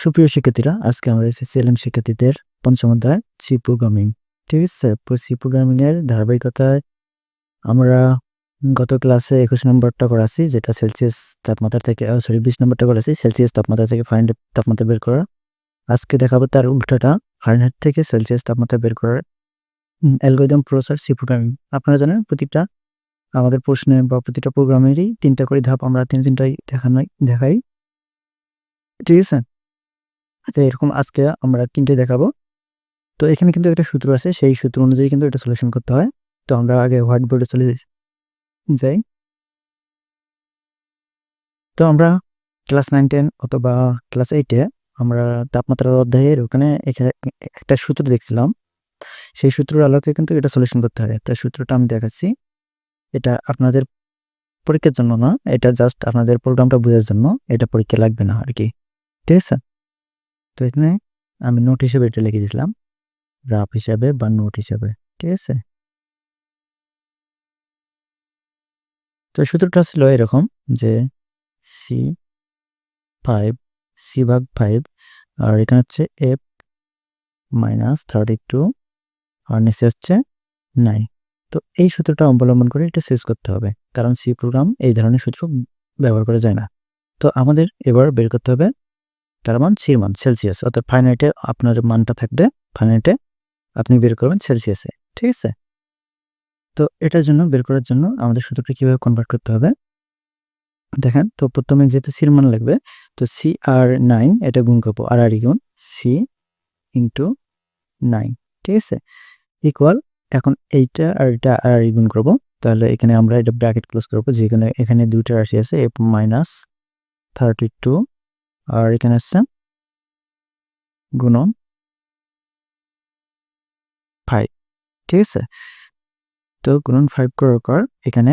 সুপ্রিয় শিক্ষার্থীরা, আজকে আমরা এফএসএলএম শিক্ষার্থীদের পঞ্চম অধ্যায় সি প্রোগ্রামিং ঠিক আছে? সি প্রোগ্রামিং এর ধারাবাহিকতায় আমরা গত ক্লাসে একুশ নম্বরটা করাছি, যেটা সেলসিয়াস তাপমাত্রা থেকে সরি বিশ নম্বরটা করাছি সেলসিয়াস তাপমাত্রা থেকে ফারেনহাইট তাপমাত্রা বের করা আজকে দেখাবো তার উল্টাটা ফারেনহাইট থেকে সেলসিয়াস তাপমাত্রা বের করার অ্যালগোরিদম প্রসেস সি প্রোগ্রামিং আপনারা জানেন, প্রতিটা আমাদের প্রশ্নে বা প্রতিটা প্রোগ্রামেরই তিনটা করে ধাপ আমরা তিন তিনটাই দেখানো দেখাই। ঠিক আছে? আচ্ছা এরকম আজকে আমরা তিনটে দেখাবো। তো এখানে কিন্তু একটা সূত্র আছে, সেই সূত্র অনুযায়ী কিন্তু এটা সলিউশন করতে হয়। তো আমরা আগে হোয়াইট বোর্ডে চলে যাই তো আমরা ক্লাস নাইন টেন অথবা ক্লাস এইটে আমরা তাপমাত্রার অধ্যায়ের ওখানে এখানে একটা সূত্র দেখছিলাম। সেই সূত্রের আলোকে কিন্তু এটা সলিউশন করতে হয়। তো সূত্রটা আমি দেখাচ্ছি। এটা আপনাদের পরীক্ষার জন্য না, এটা জাস্ট আপনাদের প্রোগ্রামটা বোঝার জন্য। এটা পরীক্ষা লাগবে না আর কি। ঠিক আছে? তো এখানে আমি নোট হিসেবে এটা লিখে দিয়েছিলাম। রাফ হিসাবে বা নোট হিসাবে, ঠিক আছে? তো সূত্রটা ছিল এরকম যে সি ফাইভ সি ভাগ ফাইভ আর এখানে হচ্ছে এফ মাইনাস থার্টি টু আর নিচে হচ্ছে নাইন তো এই সূত্রটা অবলম্বন করে এটা শেষ করতে হবে, কারণ সি প্রোগ্রাম এই ধরনের সূত্র ব্যবহার করা যায় না। তো আমাদের এবার বের করতে হবে তার মান সির মান সেলসিয়াস, অর্থাৎ ফাইনাইটে আপনার মানটা থাকবে ফাইনাইটে আপনি বের করবেন সেলসিয়াসে, ঠিক আছে? তো এটার জন্য বের করার জন্য আমাদের সূত্রটা কীভাবে কনভার্ট করতে হবে? দেখেন, তো প্রথমে যেহেতু সির মান লাগবে, তো সি আর নাইন এটা গুণ করব আর আর গুণ সি ইন্টু নাইন ঠিক আছে? ইকুয়াল এখন এইটা আর এটা আর আর গুণ করব, তাহলে এখানে আমরা এটা ব্র্যাকেট ক্লোজ করব, যেখানে এখানে দুইটা রাশি আছে এফ মাইনাস থার্টি টু আর এখানে আসছে গুণন ফাইভ ঠিক আছে? তো গুণন ফাইভ করার পর এখানে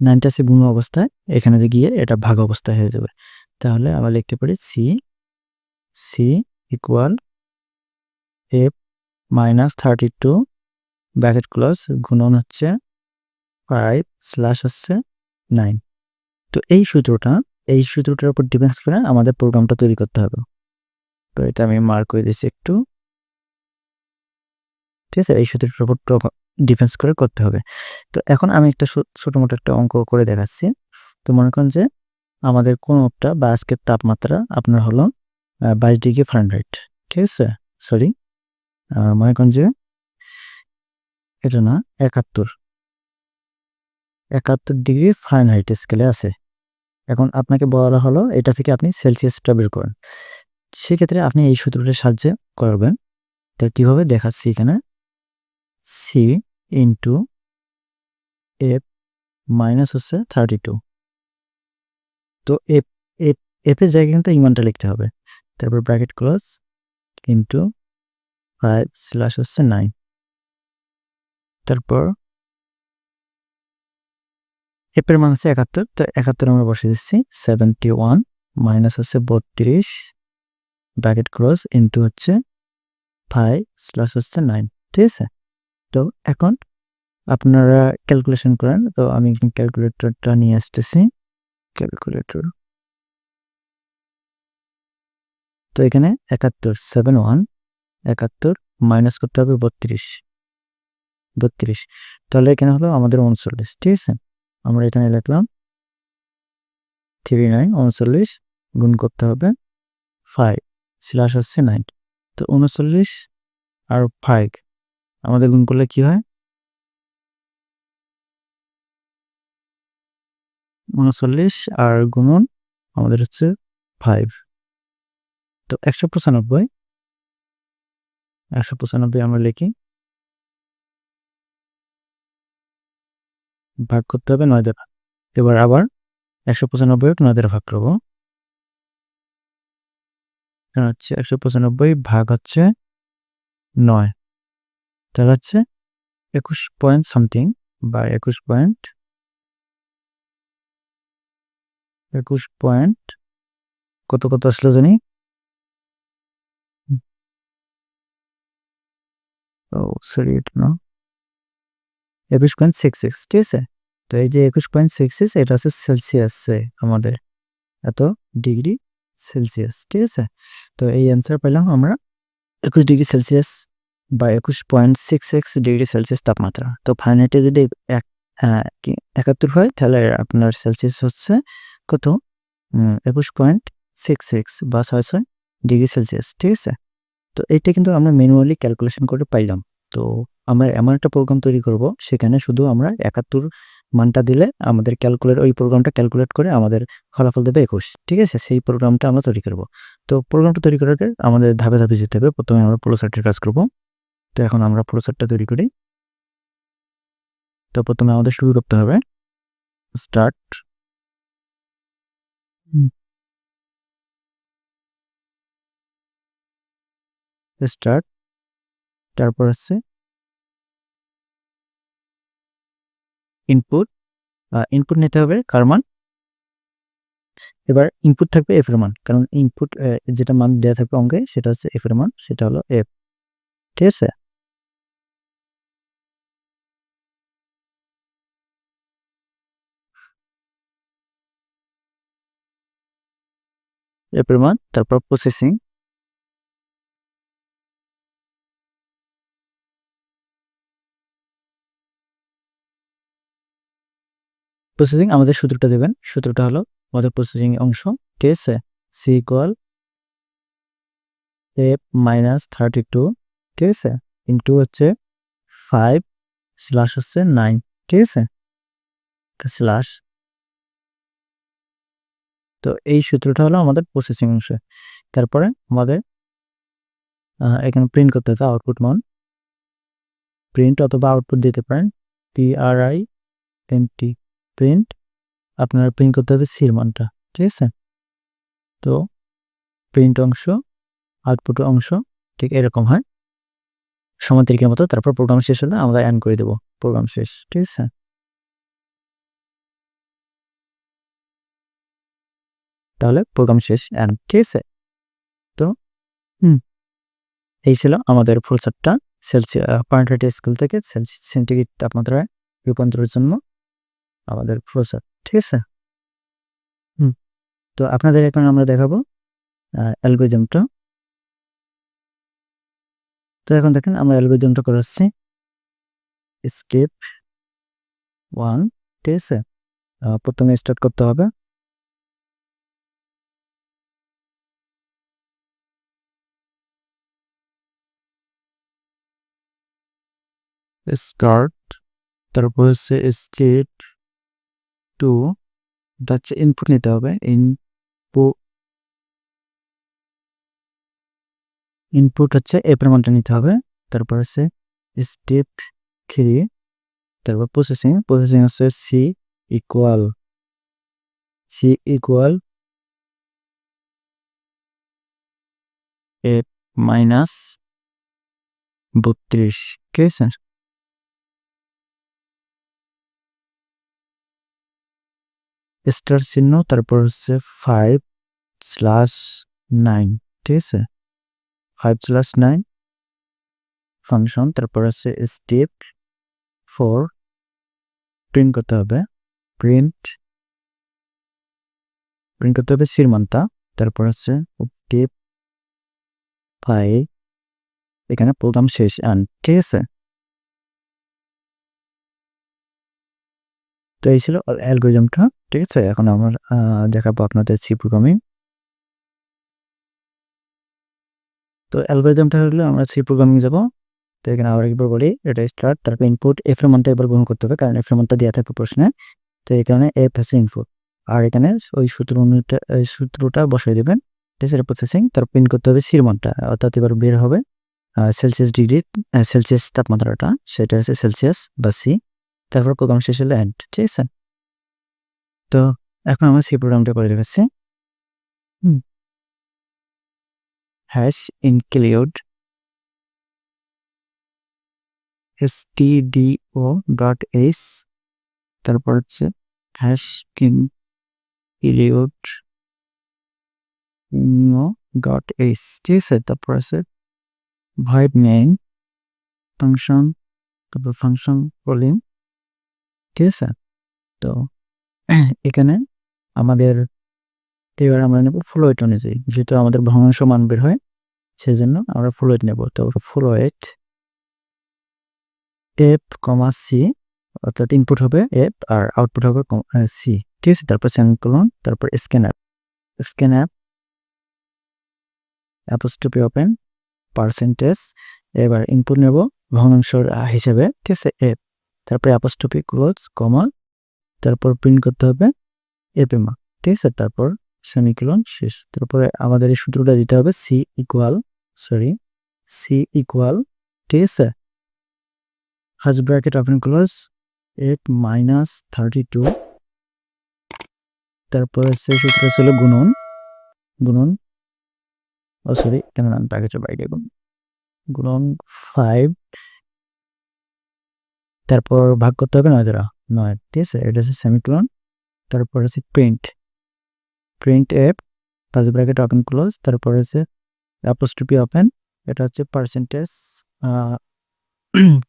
নাইনটা আছে গুণ অবস্থায়, এখানে গিয়ে এটা ভাগ অবস্থায় হয়ে যাবে। তাহলে আমরা লিখতে পারি C C equal F minus thirty two bracket close গুণন হচ্ছে ফাইভ স্ল্যাশ হচ্ছে নাইন তো এই সূত্রটা এই সূত্রটার উপর ডিপেন্ড করে আমাদের প্রোগ্রামটা তৈরি করতে হবে। তো এটা আমি মার্ক করে দিচ্ছি একটু। ঠিক আছে, এই সূত্রটার উপর ডিফেন্স করে করতে হবে। তো এখন আমি একটা ছোটো মোটো একটা অঙ্ক করে দেখাচ্ছি। তো মনে করেন যে আমাদের কোনোটা বা আজকের তাপমাত্রা আপনার হলো বাইশ ডিগ্রি ফারেনহাইট ঠিক আছে? সরি মনে করেন যে এটা না, একাত্তর। একাত্তর ডিগ্রি ফারেনহাইট স্কেলে আছে। এখন আপনাকে বলা হলো, এটা থেকে আপনি সেলসিয়াসটা বের করেন। সেক্ষেত্রে আপনি এই সূত্রটার সাহায্যে করবেন। তা কীভাবে দেখাচ্ছি এখানে? সি ইন্টু এফ মাইনাস হচ্ছে থার্টি টু তো এফ এফ এফের জায়গায় কিন্তু ইমানটা লিখতে হবে। তারপর bracket close into five slash হচ্ছে নাইন তারপর এপের মান হচ্ছে একাত্তর, তো একাত্তর আমরা বসে দিচ্ছি সেভেন্টি ওয়ান মাইনাস হচ্ছে বত্রিশ ব্যাকেট ক্রস ইন্টু হচ্ছে ফাইভ স্লাস হচ্ছে নাইন ঠিক আছে? তো এখন আপনারা ক্যালকুলেশন করেন, তো আমি ক্যালকুলেটরটা নিয়ে আসতেছি ক্যালকুলেটর তো এখানে একাত্তর সেভেন ওয়ান একাত্তর মাইনাস করতে হবে বত্রিশ বত্রিশ। তাহলে এখানে হলো আমাদের উনচল্লিশ, ঠিক আছে? আমরা এখানে লিখলাম থ্রি নাইন উনচল্লিশ গুণ করতে হবে ফাইভ, স্ল্যাশ হচ্ছে নাইন। তো উনচল্লিশ আর ফাইভ, আমাদের গুণ করলে কি হয়? উনচল্লিশ আর গুণন আমাদের হচ্ছে ফাইভ। তো একশো পঁচানব্বই একশো পঁচানব্বই আমরা লিখি। ভাগ করতে হবে নয় দ্বারা। এবার আবার একশো পঁচানব্বই নয় দ্বারা ভাগ করব। হচ্ছে একশো পঁচানব্বই ভাগ হচ্ছে নয়। তাহলে হচ্ছে একুশ পয়েন্ট সামথিং বা একুশ পয়েন্ট একুশ পয়েন্ট কত কত আসলো জানি? ও সরি এটা না। একুশ পয়েন্ট সিক্স সিক্স, ঠিক আছে? তো এই যে একুশ পয়েন্ট সিক্স সিক্স, এটা হচ্ছে সেলসিয়াসে আমাদের এত ডিগ্রি সেলসিয়াস, ঠিক আছে? তো এই অ্যান্সার পেলাম আমরা একুশ ডিগ্রি সেলসিয়াস বা একুশ point six six degree Celsius তাপমাত্রা। তো ফাইনাইটে যদি এক কি, একাত্তর হয়, তাহলে আপনার সেলসিয়াস হচ্ছে কত? একুশ পয়েন্ট সিক্স সিক্স বা ছয় ছয় ডিগ্রি সেলসিয়াস, ঠিক আছে? তো এইটা কিন্তু আমরা ম্যানুয়ালি ক্যালকুলেশন করে পাইলাম। তো আমরা এমন একটা প্রোগ্রাম তৈরি করব, সেখানে শুধু আমরা একাত্তর মানটা দিলে আমাদের ক্যালকুলেট ওই প্রোগ্রামটা ক্যালকুলেট করে আমাদের ফলাফল দেবে একুশ, ঠিক আছে? সেই প্রোগ্রামটা আমরা তৈরি করব। তো প্রোগ্রামটা তৈরি করার আমাদের ধাপে ধাপে যেতে হবে। প্রথমে আমরা প্রোসেসের কাজ করব। তো এখন আমরা প্রোসারটা তৈরি করি। তো প্রথমে আমাদের শুরু করতে হবে। স্টার্ট স্টার্ট তারপর হচ্ছে ইনপুট ইনপুট নিতে হবে কার মান? এবার ইনপুট থাকবে এফ এর মান, কারণ ইনপুট যেটা মান দেওয়া থাকবে অঙ্কে সেটা হচ্ছে এফ এর মান, সেটা হলো এফ ঠিক আছে? এফ এর মান, তারপর প্রসেসিং প্রসেসিং আমাদের সূত্রটা দেবেন। সূত্রটা হলো আমাদের প্রসেসিং অংশ। ঠিক আছে? C equal F minus thirty two ঠিক আছে? ইন্টু হচ্ছে ফাইভ স্ল্যাশ হচ্ছে নাইন ঠিক আছে? স্ল্যাশ তো এই সূত্রটা হলো আমাদের প্রসেসিং অংশ। তারপরে আমাদের এখানে প্রিন্ট করতে হবে আউটপুট মান। প্রিন্ট অথবা আউটপুট দিতে পারেন। P R I M T print আপনার প্রিন্ট করতে হবে সির মানটা, ঠিক আছে? তো প্রিন্ট অংশ আউটপুট অংশ, ঠিক এরকম হয়। সমান্তরিকের মতো, তারপর প্রোগ্রাম শেষ হলে আমরা অ্যান করে দেবো প্রোগ্রাম শেষ, ঠিক আছে? তাহলে প্রোগ্রাম শেষ অ্যান ঠিক আছে? তো, হুম। এই ছিল আমাদের ফুল সেটটা সেলসিয়াস পয়েন্ট স্কুল থেকে সেন্টিগ্রেড তাপমাত্রায় রূপান্তরের জন্য। আমাদের প্রসাদ ঠিক আছে? হুম, তো আপনাদের এখন আমরা দেখাবো অ্যালগোরিদমটা তো এখন দেখেন আমরা অ্যালগোরিদমটা করাচ্ছি। স্টেপ ওয়ান ঠিক আছে? প্রথমে স্টার্ট করতে হবে। স্টার্ট তারপর হচ্ছে স্টেট টু হচ্ছে ইনপুট নিতে হবে ইনপুট ইনপুট হচ্ছে এ প্রমাণটা নিতে হবে, তারপর হচ্ছে স্টেপ থ্রি তারপর প্রসেসিং প্রসেসিং হচ্ছে C equal C equal A minus বত্রিশ, ঠিক আছে? স্টার চিহ্ন, তারপর হচ্ছে ফাইভ স্ল্যাশ নাইন ঠিক আছে? ফাইভ স্ল্যাশ নাইন ফাংশন তারপর হচ্ছে স্টেপ ফোর প্রিন্ট করতে হবে। প্রিন্ট প্রিন্ট করতে হবে সিরমান্তা তারপর হচ্ছে স্টেপ ফাইভ এখানে প্রোগ্রাম শেষ আন ঠিক আছে? তো এই ছিল অ্যালগোরিজমটা ঠিক আছে? এখন আমার দেখাবো আপনাদের সি প্রোগ্রামিং তো অ্যালগোরিজমটা হলো আমরা সি প্রোগ্রামিং যাব। তো এখানে আবার একবার বলি, এটা স্টার্ট তারপর ইনপুট এফ মানটা এবার গ্রহণ করতে হবে, কারণ এফ মানটা দেওয়া থাকবে প্রশ্নে। তো এখানে এফ হচ্ছে ইনপুট আর এখানে ওই সূত্র সূত্রটা বসাই দেবেন। ঠিক আছে? প্রসেসিং তারপর প্রিন্ট করতে হবে সির মানটা অর্থাৎ এবার বের হবে সেলসিয়াস ডিগ্রি সেলসিয়াস তাপমাত্রাটা, সেটা হচ্ছে সেলসিয়াস বা সি তারপর প্রোগ্রাম শেষ হলে এন্ড ঠিক আছে? তো এখন আমরা সি প্রোগ্রামটা করে রেখেছি হ্যাশ ইনক্লিউড ও ডট এস তারপর হচ্ছে হ্যাশ ইনক্লিউড ডট এস ঠিক আছে? তারপর আছে ভাইব নেম ফাংশন তারপর ফাংশন কলিং ঠিক আছে? তো এখানে আমাদের এবার আমরা নেব ফ্লোয়েট অনুযায়ী। যেহেতু আমাদের ভগ্নাংশ মান বের হয় সেই জন্য আমরা ফ্লোয়েট নেব। তো ফ্লোয়েট এফ কমা সি অর্থাৎ ইনপুট হবে এফ আর আউটপুট হবে সি ঠিক আছে? তারপর সেমিকোলন তারপর scanf scanf apostrophe open percentage এবার ইনপুট নেব ভগ্নাংশর হিসেবে। ঠিক আছে? এফ তারপরে অ্যাপোস্টপি ক্লোজ কমা তারপর প্রিন্ট করতে হবে এপিমা ঠিক আছে? তারপর সেমিকোলন শেষ। তারপরে আমাদের এই সূত্রটা দিতে হবে C equal sorry C equal ঠিক আছে? হাজ bracket open close eight minus thirty two তারপরে সেই সূত্র ছিল গুণন গুণন, ও সরি কেন নাম প্যাকেজের বাইরে গুণ, গুণন ফাইভ তারপর ভাগ করতে হবে নয় দ্বারা। নয়, ঠিক আছে? এটা হচ্ছে সেমিক্লোন তারপর হচ্ছে প্রিন্ট প্রিন্ট এপ পাঁচ ব্র্যাকেট ওপেন ক্লোজ তারপর হচ্ছে অ্যাপোস্ট্রপি ওপেন এটা হচ্ছে পার্সেন্টেজ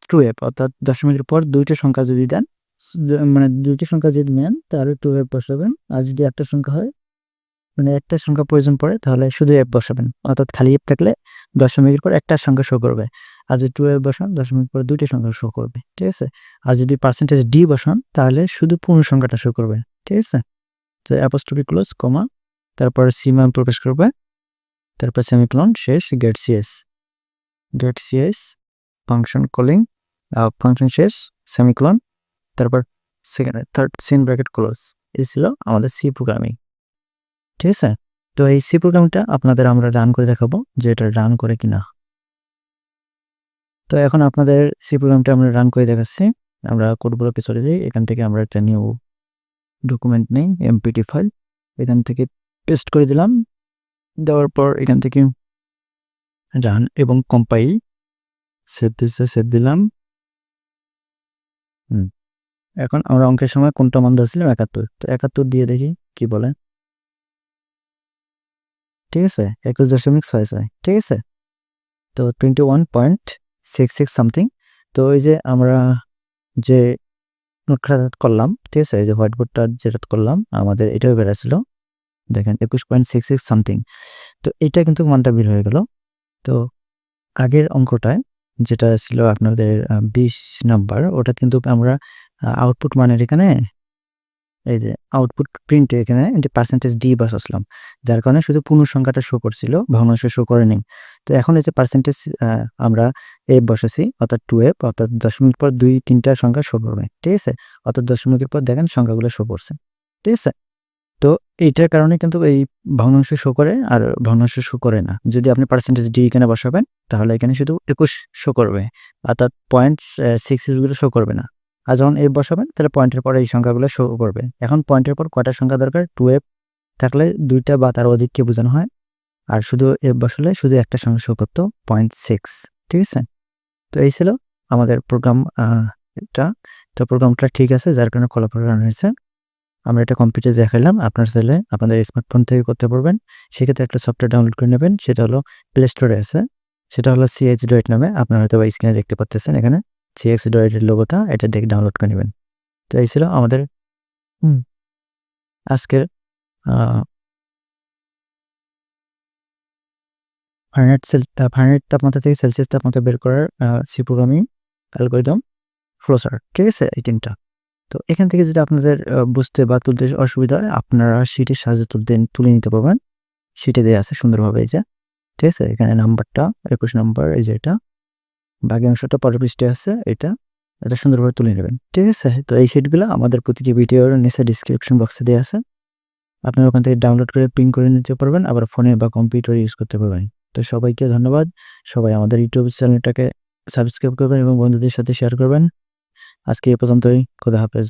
টু এপ অর্থাৎ দশমিকের পর দুইটা সংখ্যা যদি দেন মানে দুইটা সংখ্যা যদি নেন, তাহলে টু এপ বসাবেন। আর যদি একটা সংখ্যা হয় মানে একটা সংখ্যা প্রয়োজন পড়ে, তাহলে শুধু এপ বসাবেন। অর্থাৎ খালি এপ থাকলে দশমিকের পর একটা সংখ্যা শো করবে। আর যদি টু এপ বসান দশমিক পর দুইটা সংখ্যা শো করবে। ঠিক আছে? আর যদি পার্সেন্টেজ ডি বসান, তাহলে শুধু পূর্ণ সংখ্যাটা শো করবে। ঠিক আছে? তো অ্যাপোস্টপি ক্লোজ কমা তারপরে সীমা প্রবেশ করবে। তারপর সেমিক্লন শেষ get CS get CS function calling function শেষ সেমিক্লন তারপর সেকেন্ড থার্ড সিন ব্র্যাকেট ক্লোজ এই ছিল আমাদের সি প্রোগ্রামিং ঠিক আছে? তো এই সি প্রোগ্রামটা আপনাদের আমরা রান করে দেখাবো যে এটা রান করে কিনা। তো এখন আপনাদের সি প্রোগ্রামটা আমরা রান করে দেখাচ্ছি। আমরা কোডগুলোকে চলে যাই। এখান থেকে আমরা একটা নিউ ডকুমেন্ট নেই এমপিটি ফাইল এখান থেকে পেস্ট করে দিলাম। দেওয়ার পর এখান থেকে রান এবং কম্পাইল সেট দিচ্ছে সেট দিলাম। হুম। এখন আমরা অঙ্কের সময় কোনটা মান ধরেছিলাম একাত্তর। তো একাত্তর দিয়ে দেখি কি বলে। ঠিক আছে? একুশ দশমিক ছয় ছয়, ঠিক আছে? তো twenty one point six six something তো ওই যে আমরা যে নোট খাতা করলাম, ঠিক আছে? এই যে হোয়াইট বোর্ডটা যেটা করলাম, আমাদের এটাও বেড়েছিল দেখেন, একুশ পয়েন্ট সিক্স সিক্স সামথিং তো এটা কিন্তু মানটা বের হয়ে গেল। তো আগের অঙ্কটায় যেটা ছিল আপনাদের বিশ নাম্বার ওটা কিন্তু আমরা আউটপুট মানের এখানে এই যে আউটপুট প্রিন্টে এখানে পার্সেন্টেজ ডি বসাছিলাম যার কারণে শুধু সংখ্যাটা শো করছিল, ভগ্নাংশ শো করে করেনি তো এখন এই যে পার্সেন্টেজ আমরা এফ বসাছি অর্থাৎ টু এফ অর্থাৎ দশমিক পর দুই তিনটা সংখ্যা শো করবে, ঠিক আছে? অর্থাৎ দশমিকের পর দেখেন সংখ্যাগুলো শো করছে, ঠিক আছে? তো এইটার কারণে কিন্তু এই ভগ্নাংশ শো করে, আর ভগ্নাংশ শো করে না। যদি আপনি পার্সেন্টেজ ডি এখানে বসাবেন, তাহলে এখানে শুধু একুশ শো করবে, অর্থাৎ পয়েন্ট সিক্সগুলো শো করবে না। আর যখন এফ বসাবেন, তাহলে পয়েন্টের পরে এই সংখ্যাগুলো শো করবে। এখন পয়েন্টের পর কয়টা সংখ্যা দরকার? টু এফ থাকলে দুইটা বা তার অধিককে বোঝানো হয়? আর শুধু এফ বসালে শুধু একটা সংখ্যা শো করতো পয়েন্ট সিক্স ঠিক আছে? তো এই ছিল আমাদের প্রোগ্রাম এটা। তো প্রোগ্রামটা ঠিক আছে, যার কারণে ফলাফল রান হয়েছে। আমরা এটা কম্পিউটারে দেখালাম আপনার চাইলে আপনাদের স্মার্টফোন থেকে করতে পারবেন। সেক্ষেত্রে একটা সফটওয়্যার ডাউনলোড করে নেবেন, সেটা হলো প্লে স্টোরে আছে। সেটা হলো সিএইচ ডয়েট নামে, আপনারা হয়তো বা স্ক্রিনে দেখতে পাচ্ছেন এখানে। সিএক্স ডয়েটের লোগোটা এটা দেখে ডাউনলোড করে নেবেন। তো এই ছিল আমাদের আজকের ফারেনহাইট সেল ফারেনহাইট তাপমাত্রা থেকে সেলসিয়াস তাপমাত্রা বের করার সি প্রোগ্রামিং অ্যালগোরিদম ফ্লোসার ঠিক আছে? এই তিনটা। তো এখান থেকে যদি আপনাদের বুঝতে বা তুলতে অসুবিধা হয়, আপনারা সিটের সাহায্যে তুলতে, তুলে নিতে পারবেন। সিটে দেওয়া আছে সুন্দরভাবে এই যে, ঠিক আছে? এখানে নাম্বারটা একুশ নাম্বার এই যে এটা। বাকি অংশটা পরের পৃষ্ঠে আছে, এটা এটা সুন্দরভাবে তুলে নেবেন। ঠিক আছে? তো এই শিটগুলো আমাদের প্রতিটি ভিডিওর নিচে ডিসক্রিপশন বক্সে দেওয়া আছে। আপনারা ওখান থেকে ডাউনলোড করে প্রিন্ট করে নিতে পারবেন, আবার ফোনে বা কম্পিউটারে ইউজ করতে পারবেন। তো সবাইকে ধন্যবাদ। সবাই আমাদের ইউটিউব চ্যানেলটাকে সাবস্ক্রাইব করবেন এবং বন্ধুদের সাথে শেয়ার করবেন। আজকে এ পর্যন্তই। খোদা হাফেজ।